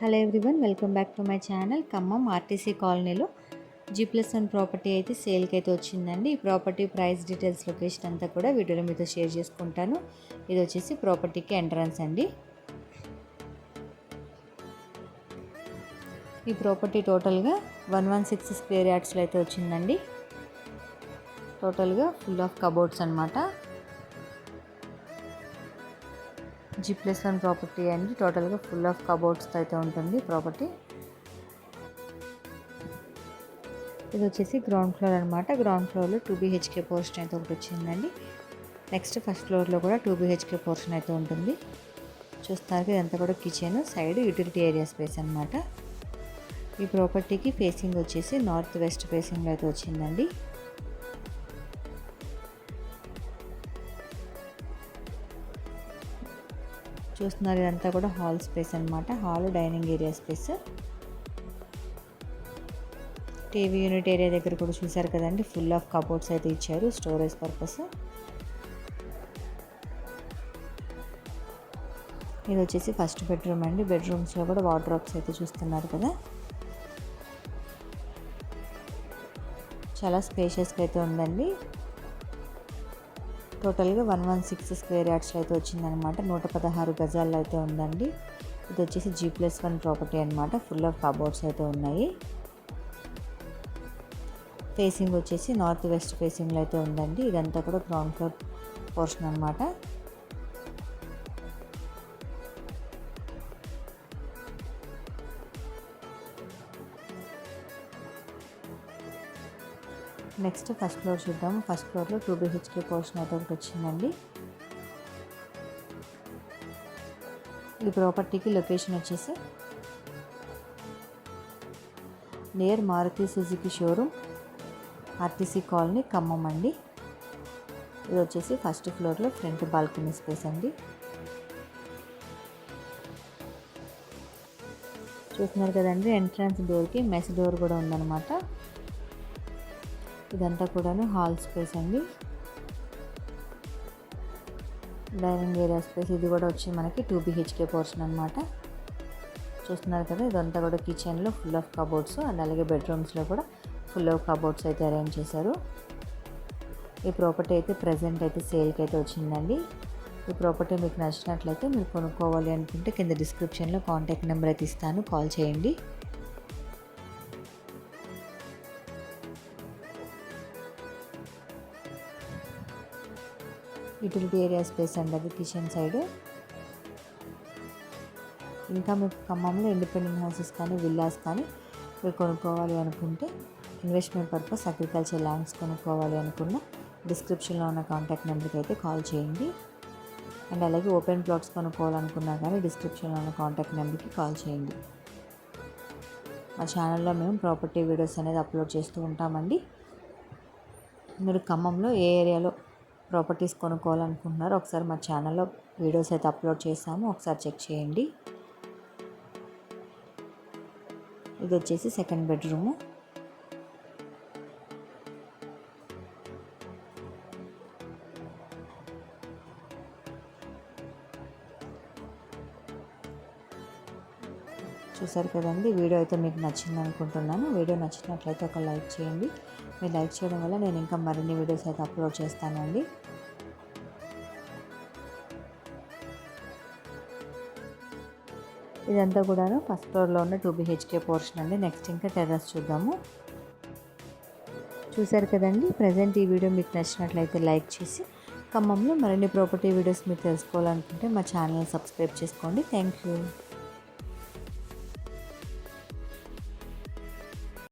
Hello everyone welcome back to my channel Khammam RTC కాలనీలో. G plus one property అయితే సేల్కి అయితే వచ్చిందండి. ఈ ప్రాపర్టీ ప్రైస్ డీటెయిల్స్ లొకేషన్ అంతా కూడా వీడియోలో మీతో షేర్ చేసుకుంటాను. ఇది వచ్చేసి ప్రాపర్టీకి ఎంట్రన్స్ అండి. ఈ ప్రాపర్టీ టోటల్గా వన్ వన్ సిక్స్ స్క్వేర్ యార్డ్స్లో అయితే వచ్చిందండి. టోటల్గా ఫుల్ ఆఫ్ కబోర్డ్స్ అనమాట జీ ప్లస్ వన్ ప్రాపర్టీ అండి టోటల్గా ఫుల్ ఆఫ్ కబోర్డ్స్తో అయితే ఉంటుంది ప్రాపర్టీ. ఇది వచ్చేసి గ్రౌండ్ ఫ్లోర్ అనమాట గ్రౌండ్ ఫ్లోర్లో టూ బీహెచ్కే పోర్షన్ అయితే ఒకటి వచ్చిందండి. నెక్స్ట్ ఫస్ట్ ఫ్లోర్లో కూడా టూ బీహెచ్కే పోర్షన్ అయితే ఉంటుంది. చూస్తారు ఇదంతా కూడా kitchen side utility area space అనమాట ఈ ప్రాపర్టీకి ఫేసింగ్ వచ్చేసి నార్త్ వెస్ట్ ఫేసింగ్లో అయితే వచ్చిందండి. చూస్తున్నారు ఇదంతా కూడా హాల్ స్పేస్ అనమాట hall dining area space. TV unit area దగ్గర కూడా చూసారు కదండి. ఫుల్ ఆఫ్ కబోర్డ్స్ అయితే ఇచ్చారు. స్టోరేజ్ పర్పస్ ఇది వచ్చేసి ఫస్ట్ బెడ్రూమ్ అండి. బెడ్రూమ్స్లో కూడా వాటర్ అయితే చూస్తున్నారు కదా. చాలా స్పేషియస్గా అయితే ఉందండి. టోటల్గా వన్ వన్ సిక్స్ స్క్వేర్ యార్డ్స్లో అయితే వచ్చిందనమాట నూట పదహారు గజాల్లో అయితే ఉందండి. ఇది వచ్చేసి జీ ప్లస్ వన్ ప్రాపర్టీ అనమాట ఫుల్ ఆఫ్ కబోర్డ్స్ అయితే ఉన్నాయి. ఫేసింగ్ వచ్చేసి నార్త్ వెస్ట్ ఫేసింగ్లో అయితే ఉందండి. ఇదంతా కూడా గ్రౌండ్ ఫ్లోర్ పోర్షన్ అనమాట నెక్స్ట్ ఫస్ట్ ఫ్లోర్ చూద్దాం. ఫస్ట్ ఫ్లోర్లో టూ బీహెచ్కే పోర్షన్ అయితే ఒకటి వచ్చిందండి. ఈ ప్రాపర్టీకి లొకేషన్ వచ్చేసి near Maruti Suzuki showroom RTC colony Khammam అండి. ఇది వచ్చేసి ఫస్ట్ ఫ్లోర్లో ఫ్రంట్ బాల్కనీ స్పేస్ అండి. చూస్తున్నారు కదండి ఎంట్రన్స్ డోర్కి మెస్ డోర్ కూడా ఉందన్నమాట. ఇదంతా కూడాను హాల్ స్పేస్ అండి. డైనింగ్ ఏరియా స్పేస్ ఇది కూడా వచ్చి మనకి టూ బీహెచ్కే పోర్షన్ అనమాట చూస్తున్నారు కదా ఇదంతా కూడా కిచెన్లో ఫుల్ ఆఫ్ కబోర్డ్స్ అండ్ అలాగే బెడ్రూమ్స్లో కూడా ఫుల్ ఆఫ్ కబోర్డ్స్ అయితే అరేంజ్ చేశారు. ఈ ప్రాపర్టీ అయితే ప్రజెంట్ అయితే సేల్కి అయితే వచ్చిందండి. ఈ ప్రాపర్టీ మీకు నచ్చినట్లయితే మీరు కొనుక్కోవాలి అనుకుంటే కింద డిస్క్రిప్షన్లో కాంటాక్ట్ నెంబర్ అయితే ఇస్తాను కాల్ చేయండి. యూటిలిటీ ఏరియా స్పేస్ అండి అది కిచెన్ సైడ్. ఇంకా మీకు ఖమ్మంలో ఇండిపెండెంట్ హౌసెస్ కానీ విల్లాస్ కానీ మీరు కొనుక్కోవాలి అనుకుంటే ఇన్వెస్ట్మెంట్ పర్పస్ అగ్రికల్చర్ ల్యాండ్స్ కొనుక్కోవాలి అనుకున్న డిస్క్రిప్షన్లో ఉన్న కాంటాక్ట్ నెంబర్కి అయితే కాల్ చేయండి. అండ్ అలాగే ఓపెన్ ప్లాట్స్ కొనుక్కోవాలనుకున్నా కానీ డిస్క్రిప్షన్లో ఉన్న కాంటాక్ట్ నెంబర్కి కాల్ చేయండి. మా ఛానల్లో మేము ప్రాపర్టీ వీడియోస్ అనేది అప్లోడ్ చేస్తూ ఉంటామండి. మీరు ఖమ్మంలో ఏ ఏరియాలో ప్రాపర్టీస్ కొనుక్కోవాలనుకుంటున్నారు. ఒకసారి మా ఛానల్లో వీడియోస్ అయితే అప్లోడ్ చేసాము ఒకసారి చెక్ చేయండి. ఇది వచ్చేసి సెకండ్ బెడ్రూము. చూసారు కదండి వీడియో అయితే మీకు నచ్చింది అనుకుంటున్నాను వీడియో నచ్చినట్లయితే ఒక లైక్ చేయండి. మీరు లైక్ చేయడం వల్ల నేను ఇంకా మరిన్ని వీడియోస్ అయితే అప్లోడ్ చేస్తానండి. ఇదంతా కూడాను ఫస్ట్ ఫ్లోర్లో ఉన్న టూ బీహెచ్కే పోర్షన్ అండి. నెక్స్ట్ ఇంకా టెర్రస్ చూద్దాము. చూసారు కదండి ప్రజెంట్ ఈ వీడియో మీకు నచ్చినట్లయితే లైక్ చేసి ఖమ్మంలో మరిన్ని ప్రాపర్టీ వీడియోస్ మీరు తెలుసుకోవాలనుకుంటే మా ఛానల్ సబ్స్క్రైబ్ చేసుకోండి. Thank you.